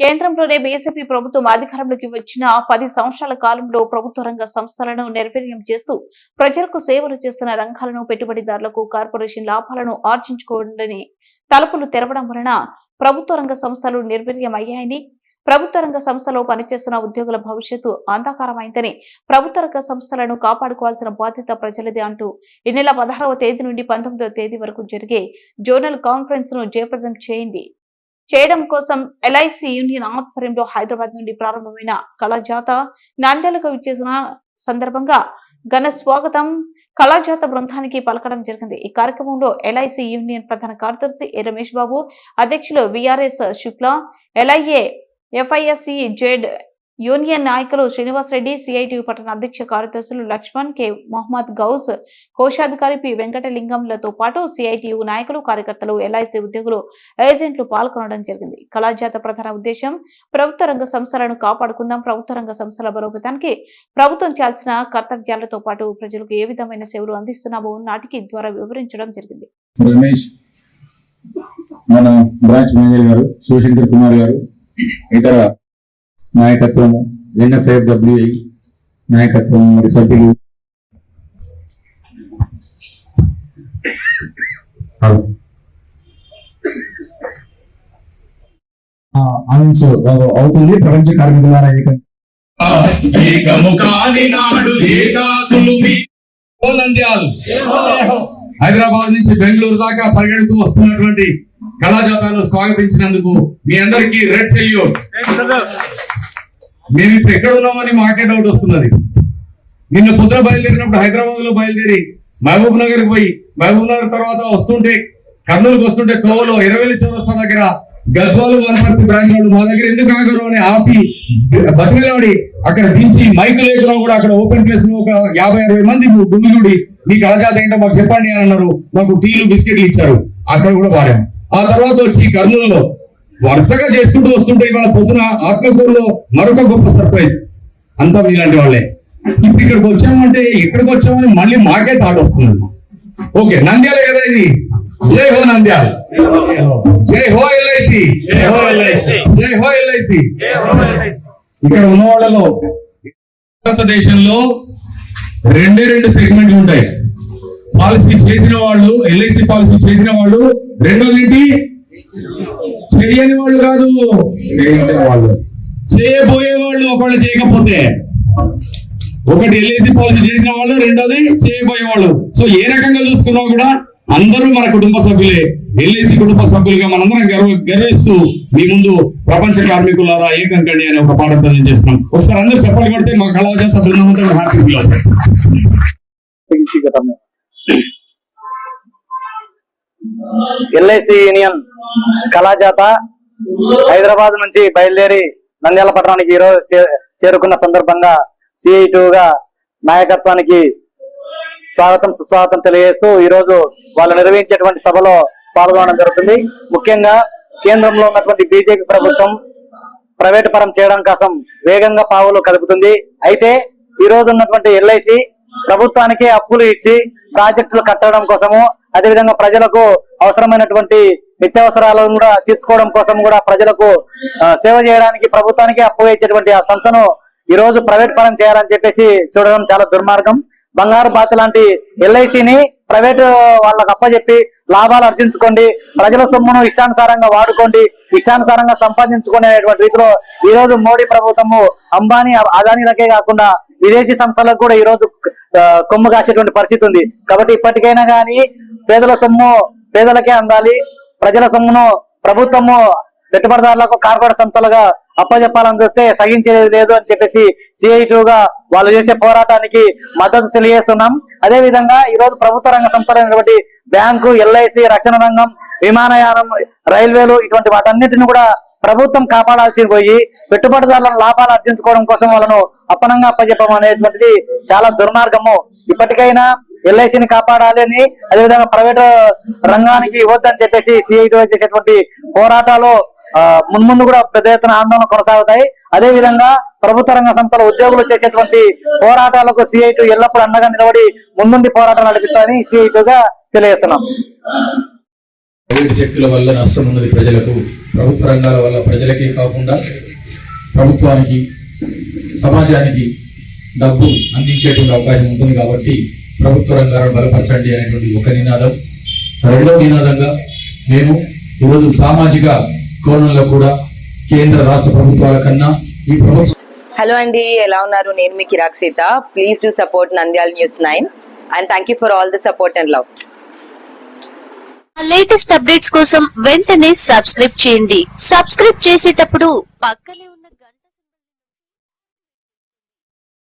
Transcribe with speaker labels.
Speaker 1: కేంద్రంలోనే BJP ప్రభుత్వం అధికారంలోకి వచ్చిన పది సంవత్సరాల కాలంలో ప్రభుత్వ రంగ సంస్థలను నిర్వీర్యం చేస్తూ ప్రజలకు సేవలు చేస్తున్న రంగాలను పెట్టుబడిదారులకు కార్పొరేషన్ లాభాలను ఆర్జించుకోవడాన్ని తలుపులు తెరవడం వలన ప్రభుత్వ రంగ సంస్థలు నిర్వీర్యం అయ్యాయని ప్రభుత్వ రంగ సంస్థలో పనిచేస్తున్న ఉద్యోగుల భవిష్యత్తు అంధకారమైందని ప్రభుత్వ రంగ సంస్థలను కాపాడుకోవాల్సిన బాధ్యత ప్రజలదే అంటూ ఈ నెల పదహారవ తేదీ నుండి పంతొమ్మిదవ తేదీ వరకు జరిగే జోనల్ కాన్ఫరెన్స్ను జయప్రదం చేయండి. చేయడం కోసం ఎల్ఐసి యూనియన్ ఆధ్వర్యంలో హైదరాబాద్ నుండి ప్రారంభమైన కళాజాత నంద్యాలకు విచ్చేసిన సందర్భంగా ఘన స్వాగతం. కళాజాత బృందానికి పలకడం జరిగింది. ఈ కార్యక్రమంలో ఎల్ఐసి యూనియన్ ప్రధాన కార్యదర్శి ఏ రమేష్ బాబు అధ్యక్షులు VRS Shukla LIA FISC Z union నాయకులు శ్రీనివాస్ రెడ్డి సిఐటి పట్టణ అధ్యక్ష కార్యదర్శులు లక్ష్మణ్ కె. మొహమ్మద్ గౌస్ కోశాధికారి పి. వెంకటలింగంలతో పాటు సిఐటియు నాయకులు కార్యకర్తలు ఎల్ఐసి ఉద్యోగులు ఏజెంట్లు పాల్గొనడం జరిగింది. కళాజాత ప్రధాన ఉద్దేశం ప్రభుత్వ రంగ సంస్థలను కాపాడుకుందాం ప్రభుత్వ రంగ సంస్థల బలోపేతానికి ప్రభుత్వం చేయాల్సిన కర్తవ్యాలతో పాటు ప్రజలకు ఏ విధమైన సేవలు అందిస్తున్నామో నాటికి ద్వారా వివరించడం జరిగింది.
Speaker 2: మన బ్రాంచ్ మేనేజర్ గారు శివశంకర్ కుమార్ గారు ఇతర నాయకత్వము ఎన్ఎఫ్ఐడబ్ల్యూఐ నాయకత్వం మరి సభ్యులు.
Speaker 3: అనౌన్స్ అవుతుంది ప్రపంచ కార్మికుల ఏకం
Speaker 4: ఏకము కాని నాడు ఏకాకులు మీ-
Speaker 5: ఓ నంద్యాల్ హైదరాబాద్ నుంచి బెంగళూరు దాకా పరిగెడుతూ వస్తున్నటువంటి కళాజాతాలు స్వాగతించినందుకు మీ అందరికీ రెడ్ సెల్యూట్. మేము ఇప్పుడు ఎక్కడ ఉన్నామని మాకే డౌట్ వస్తున్నది. నిన్న పొద్దున బయలుదేరినప్పుడు హైదరాబాద్లో బయలుదేరి మహబూబ్ నగర్ పోయి మహబూబ్ నగర్ తర్వాత వస్తుంటే కర్నూలుకి వస్తుంటే కోవలో ఇరవై చౌరస్తా దగ్గర గద్వాలు వనపర్తి బ్రాంచ్ వాళ్ళు మా దగ్గర ఎందుకు ఆగరు అని ఆపి బతిమలాడి అక్కడ దించి మైకు లేకున్నా కూడా అక్కడ ఓపెన్ ప్లేస్లో ఒక యాభై అరవై మంది గుమిగూడి మీకు కళాజాత ఏంటో మాకు చెప్పండి అని అన్నారు. మాకు టీలు బిస్కెట్లు ఇచ్చారు. అక్కడ కూడా వాడాం ఆ తర్వాత వచ్చి కర్నూలులో వరుసగా చేసుకుంటూ వస్తుంటే ఇవాళ పొద్దున ఆత్మకూరులో మరొక గొప్ప సర్ప్రైజ్ అంతా మీలాంటి వాళ్ళే. ఇప్పుడు ఇక్కడికి వచ్చామంటే ఎక్కడికి వచ్చామని మళ్ళీ మాకే థాట్ వస్తుంది ఓకే నంద్యాల కదా ఇది? జై హో నంద్యాల్. జై హో ఎల్ఐసి జై హో ఎల్ఐసి ఇక్కడ ఉన్న వాళ్ళలో భారతదేశంలో రెండే రెండు సెగ్మెంట్లు ఉంటాయి. పాలసీ చేసిన వాళ్ళు ఎల్ఐసి పాలసీ చేసిన వాళ్ళు రెండోది ఏంటి? చేయని వాళ్ళు కాదు. వాళ్ళు చేయబోయే వాళ్ళు ఒకళ్ళు చేయకపోతే ఒకటి ఎల్ఐసి పాలసీ చేసిన వాళ్ళు రెండోది చేయబోయే వాళ్ళు సో ఏ రకంగా చూసుకున్నా కూడా అందరూ మన కుటుంబ సభ్యులే. ఎల్ఐసి కుటుంబ సభ్యులుగా మనందరం గర్వ గర్విస్తూ మీ ముందు ప్రపంచ కార్మికులారా ఏకం కండి అనే ఒక పాట ప్రజెంట్ చేస్తున్నాం. ఒకసారి అందరూ చెప్పలు కొడితే మా కళాజాత బృందం హ్యాపీ ఫీల్ అవుతాం
Speaker 6: ఎల్ఐసి యూనియన్ కళాజాత హైదరాబాద్ నుంచి బయలుదేరి నంద్యాల పట్టణానికి ఈరోజు చే- చేరుకున్న సందర్భంగా సిఐ గా నాయకత్వానికి స్వాగతం సుస్వాగతం తెలియజేస్తూ ఈ రోజు వాళ్ళు నిర్వహించేటువంటి సభలో పాల్గొనడం జరుగుతుంది. ముఖ్యంగా కేంద్రంలో ఉన్నటువంటి బీజేపీ ప్రభుత్వం ప్రైవేట్ పరం చేయడం కోసం వేగంగా పావులు కదుపుతుంది. అయితే ఈ రోజు ఉన్నటువంటి ఎల్ఐసి ప్రభుత్వానికి అప్పులు ఇచ్చి ప్రాజెక్టులు కట్టడం కోసము అదేవిధంగా ప్రజలకు అవసరమైనటువంటి నిత్యావసరాలను కూడా తీర్చుకోవడం కోసం కూడా ప్రజలకు సేవ చేయడానికి ప్రభుత్వానికి అప్పు ఇచ్చేటువంటి ఆ సంస్థను ఈ రోజు ప్రైవేట్ పరం చేయాలని చెప్పేసి చూడడం చాలా దుర్మార్గం. బంగారు బాత లాంటి ఎల్ఐసిని ప్రైవేట్ వాళ్ళకు అప్పచెప్పి లాభాలు అర్జించుకోండి. ప్రజల సొమ్మును ఇష్టానుసారంగా వాడుకోండి. ఇష్టానుసారంగా సంపాదించుకునే రీతిలో ఈ రోజు మోడీ ప్రభుత్వము అంబానీ అదానీలకే కాకుండా విదేశీ సంస్థలకు కూడా ఈ రోజు కొమ్ము కాసేటువంటి పరిస్థితి ఉంది. కాబట్టి ఇప్పటికైనా కానీ పేదల సొమ్ము పేదలకే అందాలి. ప్రజల సొమ్మును ప్రభుత్వము పెట్టుబడిదారులకు కార్పొరేట్ సంస్థలుగా అప్పచెప్పాలని చూస్తే సహించేది లేదు అని చెప్పేసి సిఐటిగా గా వాళ్ళు చేసే పోరాటానికి మద్దతు తెలియజేస్తున్నాం. అదే విధంగా ఈ రోజు ప్రభుత్వ రంగ సంస్థలైనటువంటి బ్యాంకు ఎల్ఐసి రక్షణ రంగం విమానయానం రైల్వేలు ఇటువంటి వాటన్నిటిని కూడా ప్రభుత్వం కాపాడాల్సి పోయి పెట్టుబడిదారులను లాభాలు అర్జించుకోవడం కోసం వాళ్ళను అప్పనంగా అప్పచెప్పడం అనేటువంటిది చాలా దుర్మార్గము. ఇప్పటికైనా ఎల్ఐసిని కాపాడాలి అని అదేవిధంగా ప్రైవేట్ రంగానికి ఇవ్వద్దని చెప్పేసి సిఐటి చేసేటువంటి పోరాటాలు మున్ముందు కూడా పెద్ద ఎత్తున ఆందోళన కొనసాగుతాయి. అదే విధంగా ప్రభుత్వ రంగ సంస్థల ఉద్యోగులు చేసేటువంటి పోరాటాలకు సిఐటి ఎల్లప్పుడూ అండగా నిలబడి ముందుండి పోరాటాలు నడిపిస్తాయని సిఐటిగా తెలియజేస్తున్నాం.
Speaker 2: ప్రైవేట్ శక్తుల వల్ల నష్టం ఉన్నది ప్రజలకు ప్రభుత్వ రంగాల వల్ల ప్రజలకే కాకుండా ప్రభుత్వానికి సమాజానికి డబ్బు అందించేటువంటి అవకాశం ఉంటుంది కాబట్టి ప్రభుత్వ రంగాలను బలపరచండి అనేటువంటి ఒక నినాదం. రెండవ నినాదంగా మేము ఈరోజు సామాజిక కోణంలో కూడా కేంద్ర రాష్ట్ర ప్రభుత్వాల కన్నా ఈ ప్రభుత్వం
Speaker 7: హలో అండి ఎలా ఉన్నారు? నేను మీ కిరాక్ Seetha. Please do support Nandyal news nine and thank you for all the support and love
Speaker 8: latest updates కోసం వెంటనే సబ్స్క్రైబ్ చేయండి. సబ్స్క్రైబ్ చేసేటప్పుడు పక్కనే